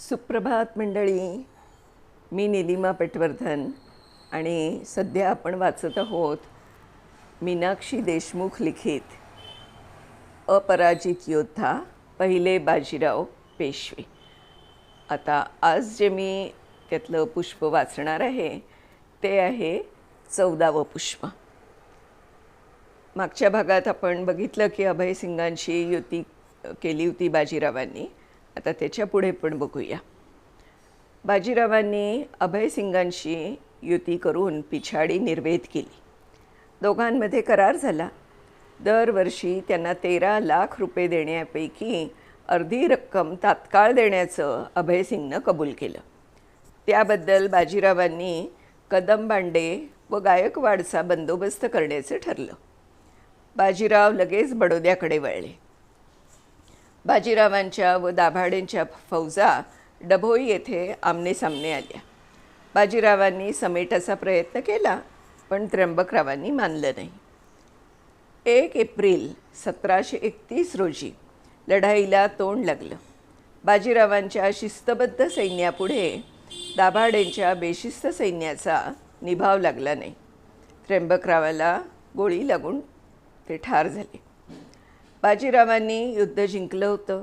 सुप्रभात मंडळी. मी निलिमा पटवर्धन आणि सध्या आपण वाचत आहोत मीनाक्षी देशमुख लिखित अपराजित योद्धा पहिले बाजीराव पेशवे. आता आज जे मी त्यातलं पुष्प वाचणार आहे ते आहे चौदावं पुष्प. मागच्या भागात आपण बघितलं की अभयसिंगांशी युती केली होती बाजीरावांनी. आता त्याच्या पुढे पण बघूया. बाजीरावांनी अभयसिंगांशी युती करून पिछाडी निर्वेध केली. दोघांमध्ये करार झाला. दरवर्षी त्यांना तेरा लाख रुपये देण्यापैकी अर्धी रक्कम तात्काळ देण्याचं अभयसिंगनं कबूल केलं. त्याबद्दल बाजीरावांनी कदमबांडे व गायकवाडचा बंदोबस्त करण्याचं ठरलं. बाजीराव लगेच बडोद्याकडे वळले. बाजीरावांच्या व दाभाडेंच्या फौजा डभोई येथे आमनेसामने आल्या. बाजीरावांनी समेटाचा प्रयत्न केला पण त्र्यंबकरावांनी मानलं नाही. एक एप्रिल सतराशे एकतीस रोजी लढाईला तोंड लागलं. बाजीरावांच्या शिस्तबद्ध सैन्यापुढे दाभाडेंच्या बेशिस्त सैन्याचा निभाव लागला नाही. त्र्यंबकरावाला गोळी लागून ते ठार झाले. बाजीरावांनी युद्ध जिंकलं होतं.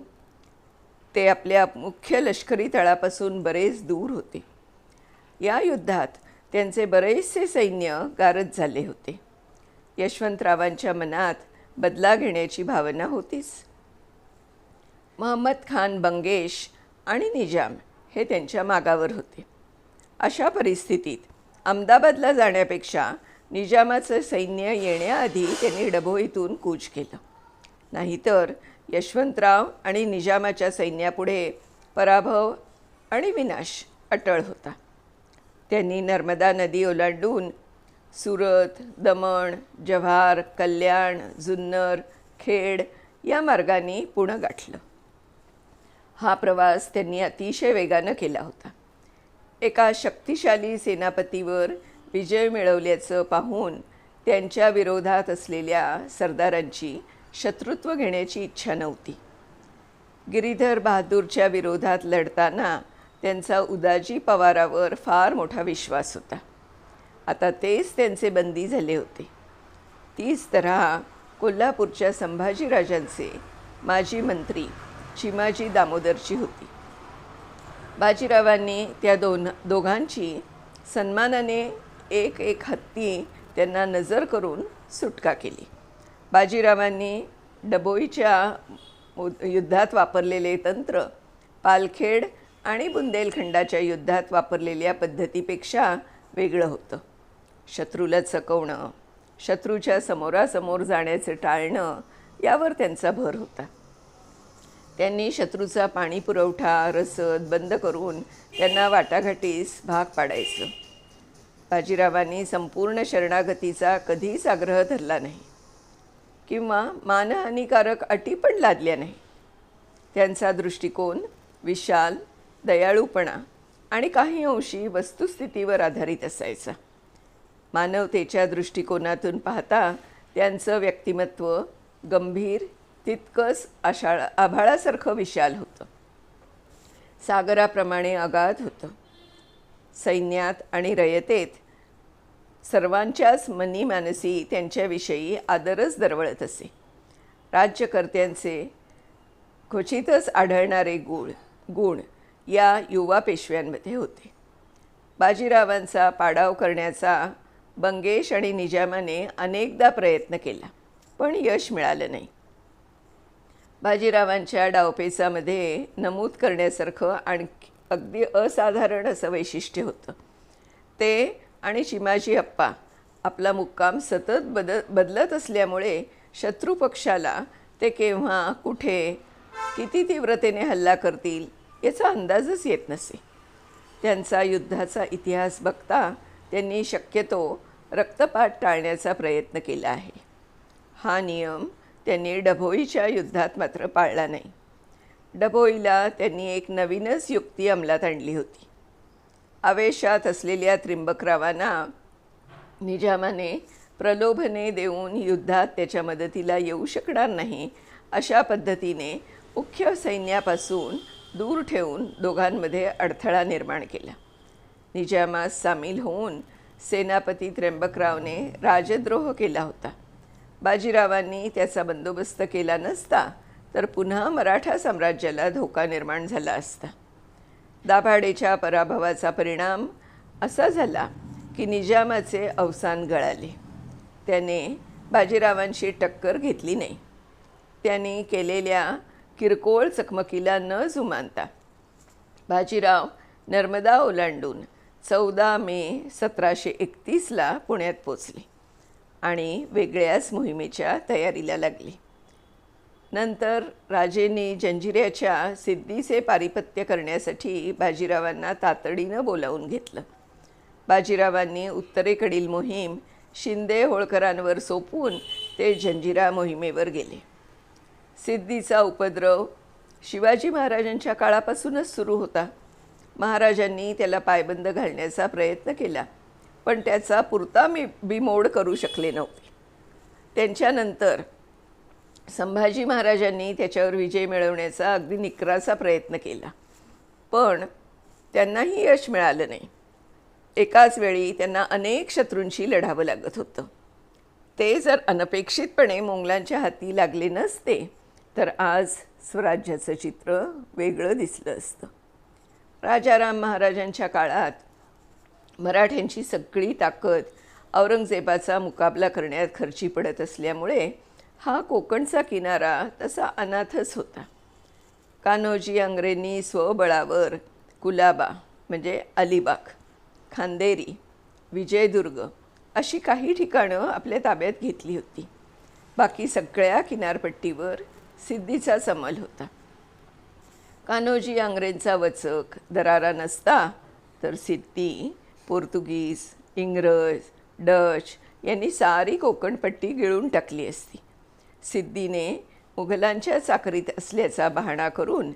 ते आपल्या मुख्य लष्करी तळापासून बरेच दूर होते. या युद्धात त्यांचे बरेचसे सैन्य गारद झाले होते. यशवंतरावांच्या मनात बदला घेण्याची भावना होतीच. महम्मद खान बंगेश आणि निजाम हे त्यांच्या मागावर होते. अशा परिस्थितीत अहमदाबादला जाण्यापेक्षा निजामाचं सैन्य येण्याआधी त्यांनी डभोईतून कूच केलं. नाहीतर यशवंतराव आणि निजामाच्या सैन्यापुढे पराभव आणि विनाश अटळ होता. त्यांनी नर्मदा नदी ओलांडून सुरत दमण जव्हार कल्याण जुन्नर खेड या मार्गाने पुणं गाठलं. हा प्रवास त्यांनी अतिशय वेगानं केला होता. एका शक्तिशाली सेनापतीवर विजय मिळवल्याचं पाहून त्यांच्या विरोधात असलेल्या सरदारांची शत्रुत्व घेण्याची इच्छा नव्हती. गिरीधर बहादूरच्या विरोधात लढताना त्यांचा उदाजी पवारावर फार मोठा विश्वास होता. आता तेच त्यांचे बंदी झाले होते. तीच तऱ्हा कोल्हापूरच्या संभाजीराजांचे माजी मंत्री चिमाजी दामोदरची होती. बाजीरावांनी त्या दोन दोघांची सन्मानाने एक एक हत्ती त्यांना नजर करून सुटका केली. बाजीरावांनी डबोईच्या युद्धात वापरलेले तंत्र पालखेड आणि बुंदेलखंडाच्या युद्धात वापरलेल्या पद्धतीपेक्षा वेगळं होतं. शत्रूला चकवणं शत्रूच्या समोरासमोर जाण्याचं टाळणं यावर त्यांचा भर होता. त्यांनी शत्रूचा पाणी पुरवठा रसद बंद करून त्यांना वाटाघाटीस भाग पाडायचं. बाजीरावांनी संपूर्ण शरणागतीचा कधीच आग्रह धरला नाही. किंवा मानहानिकारक अटी पण लादल्या नाही. त्यांचा दृष्टिकोन विशाल दयाळूपणा आणि काही अंशी वस्तुस्थितीवर आधारित असायचा. मानवतेच्या दृष्टिकोनातून पाहता त्यांचं व्यक्तिमत्व गंभीर तितकंच आशाळा आभाळासारखं विशाल होतं. सागराप्रमाणे अगाध होतं. सैन्यात आणि रयतेत सर्वांच्याच मनी मानसी त्यांच्याविषयी आदरच दरवळत असे. राज्यकर्त्यांचे क्वचितच आढळणारे गुण गुण या युवा पेशव्यांमध्ये होते. बाजीरावांचा पाडाव करण्याचा बंगेश आणि निजामाने अनेकदा प्रयत्न केला पण यश मिळालं नाही. बाजीरावांच्या डावपेचामध्ये नमूद करण्यासारखं आणखी अगदी असाधारण असं वैशिष्ट्य होतं. ते आणि चिमाजी अप्पा आपला मुक्काम सतत बद बदलत असल्यामुळे शत्रुपक्षाला ते केव्हा कुठे किती तीव्रतेने हल्ला करतील याचा अंदाजच येत नसे. त्यांचा युद्धाचा इतिहास बघता त्यांनी शक्यतो रक्तपात टाळण्याचा प्रयत्न केला आहे. हा नियम त्यांनी डभोईच्या युद्धात मात्र पाळला नाही. डभोईला त्यांनी एक नवीनच युक्ती अंमलात आणली होती. आवेशात असलेल्या त्रिंबकरावांना निजामाने प्रलोभने देऊन युद्धात त्याच्या मदतीला येऊ शकणार नाही अशा पद्धतीने मुख्य सैन्यापासून दूर ठेवून दोघांमध्ये अडथळा निर्माण केला. निजामात सामील होऊन सेनापती त्र्यंबकरावने राजद्रोह केला होता. बाजीरावांनी त्याचा बंदोबस्त केला नसता तर पुन्हा मराठा साम्राज्याला धोका निर्माण झाला असता. दाभाडेच्या पराभवाचा परिणाम असा झाला की निजामाचे अवसान गळाले. त्याने बाजीरावांशी टक्कर घेतली नाही. त्याने केलेल्या किरकोळ चकमकीला न जुमानता बाजीराव नर्मदा ओलांडून चौदा मे सतराशे एकतीसला पुण्यात पोचले आणि वेगळ्याच मोहिमेच्या तयारीला लागली. नंतर राजेंनी जंजिऱ्याच्या सिद्धीचे पारिपत्य करण्यासाठी बाजीरावांना तातडीनं बोलावून घेतलं. बाजीरावांनी उत्तरेकडील मोहीम शिंदे होळकरांवर सोपवून ते जंजिरा मोहिमेवर गेले. सिद्धीचा उपद्रव शिवाजी महाराजांच्या काळापासूनच सुरू होता. महाराजांनी त्याला पायबंद घालण्याचा प्रयत्न केला पण त्याचा पुरता मी बिमोड करू शकले नव्हते. त्यांच्यानंतर संभाजी महाराजांनी त्याच्यावर विजय मिळवण्याचा अगदी निकराचा प्रयत्न केला. पण त्यांनाही यश मिळालं नाही. एकाच वेळी त्यांना अनेक शत्रूंशी लढावं लागत होतं. ते जर अनपेक्षितपणे मोंगलांच्या हाती लागले नसते तर आज स्वराज्याचं चित्र वेगळं दिसलं असतं. राजाराम महाराजांच्या काळात मराठ्यांची सगळी ताकद औरंगजेबाचा मुकाबला करण्यात खर्ची पडत असल्यामुळे हा कोकणचा किनारा तसा अनाथच होता. कान्होजी आंग्रेंनी स्वबळावर कुलाबा म्हणजे अलिबाग खांदेरी विजयदुर्ग अशी काही ठिकाणं आपल्या ताब्यात घेतली होती. बाकी सगळ्या किनारपट्टीवर सिद्धीचा समल होता. कान्होजी आंग्रेंचा वचक दरारा नसता तर सिद्धी पोर्तुगीज इंग्रज डच यांनी सारी कोकणपट्टी गिळून टाकली असती. सिद्धीने मुघलांच्या चाकरीत असल्याचा बहाणा करून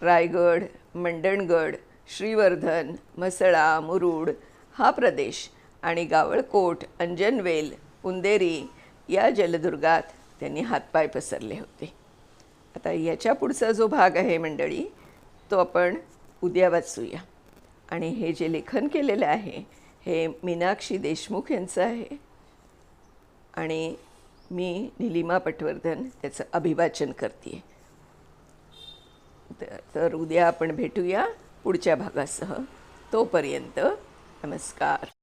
रायगड मंडणगड श्रीवर्धन म्हसळा मुरुड हा प्रदेश आणि गावळकोट अंजनवेल उंदेरी या जलदुर्गात त्यांनी हातपाय पसरले होते. आता याच्या पुढचा जो भाग आहे मंडळी तो आपण उद्या वाचूया. आणि हे जे लेखन केलेलं आहे हे मीनाक्षी देशमुख यांचं आहे. आणि मी निलिमा पटवर्धन त्याचं अभिवाचन करते तर उद्या आपण भेटूया पुढच्या भागासह. तोपर्यंत नमस्कार.